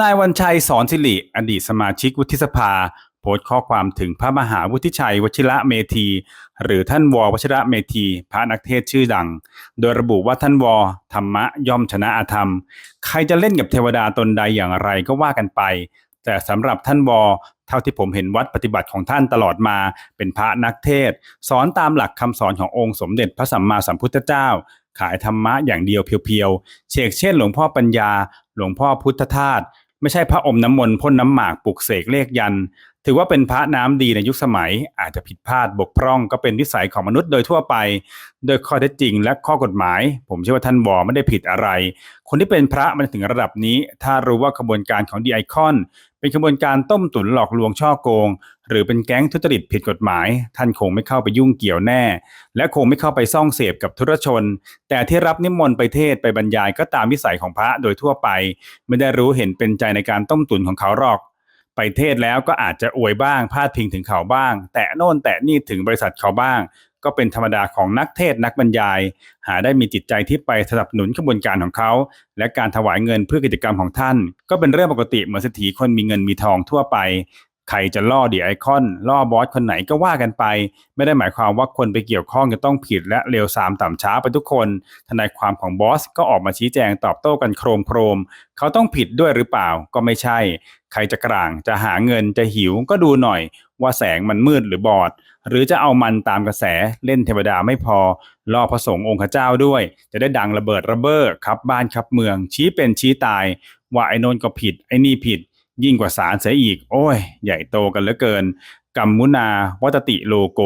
นายวันชัยสอนสิริอดีตสมาชิกวุฒิสภา โพสต์ข้อความถึงพระมหาวุฒิชัยวชิระเมธี หรือท่านววชิระเมธี พระนักเทศชื่อดัง โดยระบุว่าท่านวธรรมะย่อมชนะอาธรรม ใครจะเล่นกับเทวดาตนใดอย่างไรก็ว่ากันไป แต่สำหรับท่านวเท่าที่ผมเห็นวัดปฏิบัติของท่านตลอดมา เป็นพระนักเทศ สอนตามหลักคำสอนขององค์สมเด็จพระสัมมาสัมพุทธเจ้า ขายธรรมะอย่างเดียวเพียวๆเชกเช่นหลวงพ่อปัญญา หลวงพ่อพุทธทาส ไม่ใช่พระอมน้ำมนต์พ่นน้ำหมากปลุกเสกเลขยัน ถือว่าเป็นพระน้ำดีในยุคสมัย อาจจะผิดพลาดบกพร่องก็เป็นวิสัยของมนุษย์โดยทั่วไป โดยข้อเท็จจริงและข้อกฎหมาย ผมเชื่อว่าท่านวอไม่ได้ผิดอะไร คนที่เป็นพระมันถึงระดับนี้ ถ้ารู้ว่าขบวนการของดีไอคอนเป็นขบวนการต้มตุ๋นหลอกลวงช่อโกง หรือเป็นแก๊งทุจริตผิดกฎหมาย ท่านคงไม่เข้าไปยุ่งเกี่ยวแน่ และคงไม่เข้าไปซ่องเสพกับธุรชน แต่ที่รับนิมนต์ไปเทศไปบรรยายก็ตามวิสัยของพระโดยทั่วไป ไม่ได้รู้เห็นเป็นใจในการต้มตุ๋นของเขาหรอก ไปเทศแล้วก็อาจจะอวยบ้างพาดพิงถึงเขาบ้าง แตะโน่นแตะนี่ถึงบริษัทเขาบ้าง ก็เป็นธรรมดาของนักเทศน์นักบรรยาย หาได้มีจิตใจที่ไปสนับสนุนขบวนการของเขา และการถวายเงินเพื่อกิจกรรมของท่าน ก็เป็นเรื่องปกติเหมือนเศรษฐีคนมีเงินมีทองทั่วไป ใครจะล่อเดียไอคอน ล่อบอสคนไหนก็ว่ากันไป ไม่ได้หมายความว่าคนไปเกี่ยวข้องจะต้องผิดและเร็วสามต่ำช้าไปทุกคน ทนายความของบอสก็ออกมาชี้แจงตอบโต้กันโครมโครม เขาต้องผิดด้วยหรือเปล่าก็ไม่ใช่ ใครจะกลางจะหาเงินจะหิวก็ดูหน่อย ว่าแสงมันมืดหรือบอด หรือจะเอามันตามกระแสเล่นเทวดาไม่พอล่อพระสงฆ์องค์ข้าเจ้าด้วย จะได้ดังระเบิดระเบ้อครับบ้านครับเมือง ชี้เป็นชี้ตาย ว่าไอ้นนก็ผิดไอ้นี่ผิด ยิ่งกว่าศาลเสียอีก โอ้ย ใหญ่โตกันเหลือเกินกัมมุนาวัตติโลโก